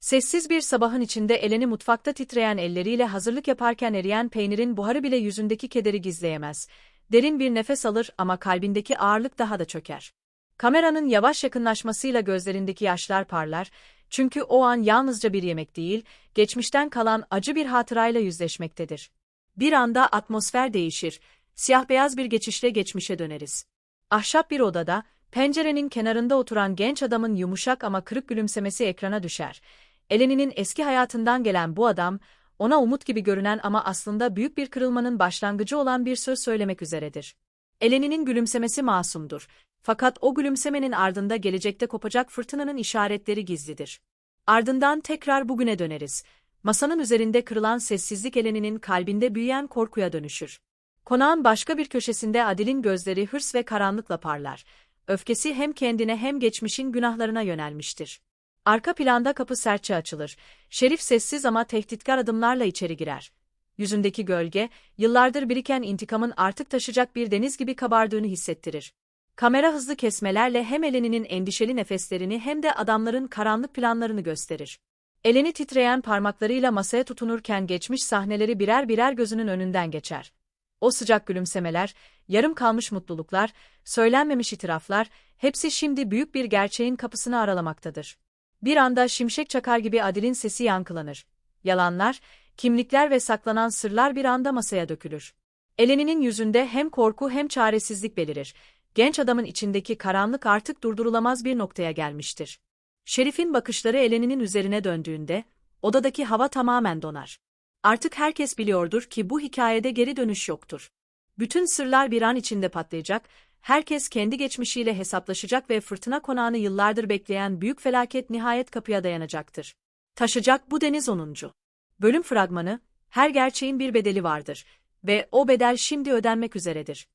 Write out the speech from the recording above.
Sessiz bir sabahın içinde Eleni mutfakta titreyen elleriyle hazırlık yaparken eriyen peynirin buharı bile yüzündeki kederi gizleyemez. Derin bir nefes alır ama kalbindeki ağırlık daha da çöker. Kameranın yavaş yakınlaşmasıyla gözlerindeki yaşlar parlar, çünkü o an yalnızca bir yemek değil, geçmişten kalan acı bir hatırayla yüzleşmektedir. Bir anda atmosfer değişir, siyah-beyaz bir geçişle geçmişe döneriz. Ahşap bir odada, pencerenin kenarında oturan genç adamın yumuşak ama kırık gülümsemesi ekrana düşer. Eleni'nin eski hayatından gelen bu adam, ona umut gibi görünen ama aslında büyük bir kırılmanın başlangıcı olan bir söz söylemek üzeredir. Eleni'nin gülümsemesi masumdur. Fakat o gülümsemenin ardında gelecekte kopacak fırtınanın işaretleri gizlidir. Ardından tekrar bugüne döneriz. Masanın üzerinde kırılan sessizlik Eleni'nin kalbinde büyüyen korkuya dönüşür. Konağın başka bir köşesinde Adil'in gözleri hırs ve karanlıkla parlar. Öfkesi hem kendine hem geçmişin günahlarına yönelmiştir. Arka planda kapı sertçe açılır. Şerif sessiz ama tehditkar adımlarla içeri girer. Yüzündeki gölge, yıllardır biriken intikamın artık taşacak bir deniz gibi kabardığını hissettirir. Kamera hızlı kesmelerle hem Eleni'nin endişeli nefeslerini hem de adamların karanlık planlarını gösterir. Eleni titreyen parmaklarıyla masaya tutunurken geçmiş sahneleri birer birer gözünün önünden geçer. O sıcak gülümsemeler, yarım kalmış mutluluklar, söylenmemiş itiraflar, hepsi şimdi büyük bir gerçeğin kapısını aralamaktadır. Bir anda şimşek çakar gibi Adil'in sesi yankılanır. Yalanlar, kimlikler ve saklanan sırlar bir anda masaya dökülür. Eleni'nin yüzünde hem korku hem çaresizlik belirir. Genç adamın içindeki karanlık artık durdurulamaz bir noktaya gelmiştir. Şerif'in bakışları Eleni'nin üzerine döndüğünde, odadaki hava tamamen donar. Artık herkes biliyordur ki bu hikayede geri dönüş yoktur. Bütün sırlar bir an içinde patlayacak, herkes kendi geçmişiyle hesaplaşacak ve fırtına konağını yıllardır bekleyen büyük felaket nihayet kapıya dayanacaktır. Taşacak bu deniz 10. Bölüm fragmanı, her gerçeğin bir bedeli vardır ve o bedel şimdi ödenmek üzeredir.